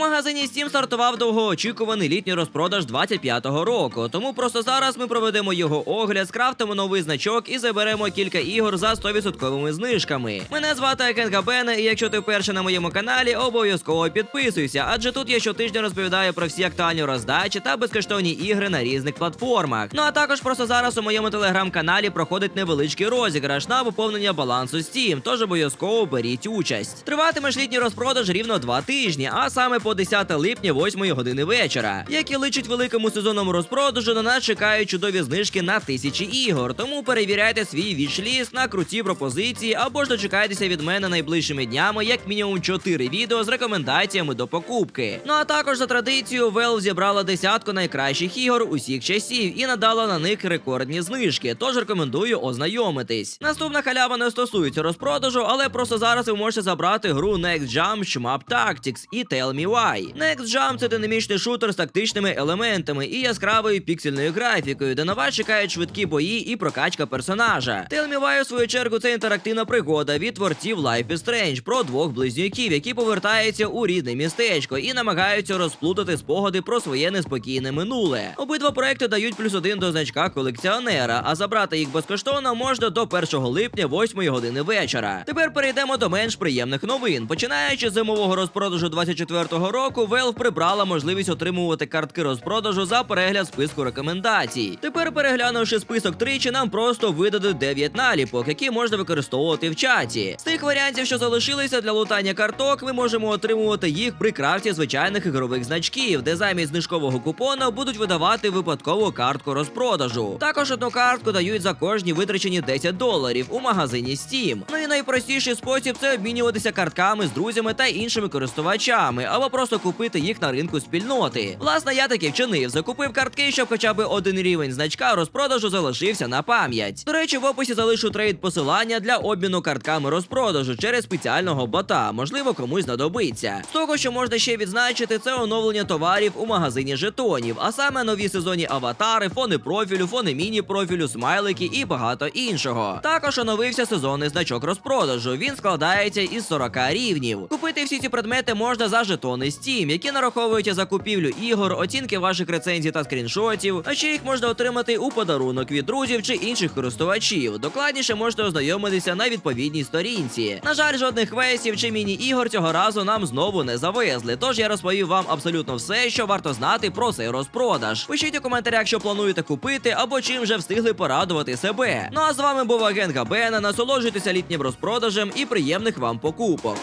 магазині Steam стартував довгоочікуваний літній розпродаж 25-го року. Тому просто зараз ми проведемо його огляд, скрафтимо новий значок і заберемо кілька ігор за 100% знижками. Мене звати Акенга Бене, і якщо ти вперше на моєму каналі, обов'язково підписуйся, адже тут я щотижня розповідаю про всі актуальні роздачі та безкоштовні ігри на різних платформах. Ну а також просто зараз у моєму телеграм-каналі проходить невеличкий розіграш на поповнення балансу Steam, тож обов'язково беріть участь. Триватиме ж літній розпродаж рівно два тижні, а саме по 10 липня, 8 години вечора. Як і личить великому сезонному розпродажу, на нас чекають чудові знижки на тисячі ігор. Тому перевіряйте свій вічліст на круті пропозиції або ж дочекайтеся від мене найближчими днями, як мінімум 4 відео з рекомендаціями до покупки. Ну а також за традицією Valve зібрала десятку найкращих ігор усіх часів і надала на них рекордні знижки. Тож рекомендую ознайомитись. Наступна халява не стосується розпродажу, але просто зараз ви можете забрати гру Next Jump Shmup Tactics і Tell Me Why. Next Jump це динамічний шутер з тактичними елементами і яскравою піксельною графікою, де на вас чекають швидкі бої і прокачка персонажа. Tell Me Why, у свою чергу, це інтерактивна пригода від творців Life is Strange про двох близнюків, які повертаються у рідне містечко і намагаються розплутати спогади про своє неспокійне минуле. Обидва проекти дають плюс один до значка колекціонера, а забрати їх безкоштовно можна до 1 липня 8 години вечора. Тепер перейдемо до менш приємних новин. Починаючи з зимового розпродажу 24-го року, Valve прибрала можливість отримувати картки розпродажу за перегляд списку рекомендацій. Тепер, переглянувши список тричі, нам просто видадуть 9 наліпок, які можна використовувати в чаті. З тих варіантів, що залишилися для лутання карток, ми можемо отримувати їх при крафті звичайних ігрових значків, де замість знижкового купона будуть видавати випадкову картку розпродажу. Також одну картку дають за кожні витрачені 10 доларів у магазині Steam. Ну і найпростіший спосіб це обмінюватися картками з друзями та іншими користувачами, або просто купити їх на ринку спільноти. Власне, я таки вчинив, закупив картки, щоб хоча б один рівень значка розпродажу залишився на пам'ять. До речі, в описі залишу трейд посилання для обміну картками розпродажу через спеціального бота. Можливо, комусь знадобиться. З того, що можна ще відзначити, це оновлення товарів у магазині жетонів, а саме нові сезонні аватари, фони профілю, фони міні-профілю, смайлики і багато іншого. Також оновився сезонний значок розпродажу. Він складається із 40 рівнів. Купити всі ці предмети можна за жетони Steam, які нараховують за купівлю ігор, оцінки ваших рецензій та скріншотів. А ще їх можна отримати у подарунок від друзів чи інших користувачів. Докладніше можете ознайомитися на відповідній сторінці. На жаль, жодних квестів чи міні-ігор цього разу нам знову не завезли. Тож я розповів вам абсолютно все, що варто знати про цей розпродаж. Пишіть у коментарях, що плануєте купити або чим вже встигли порадувати себе. Ну а з вами був агент Габена. Насолоджуйтеся літнім розпродажем і приємних вам покупок.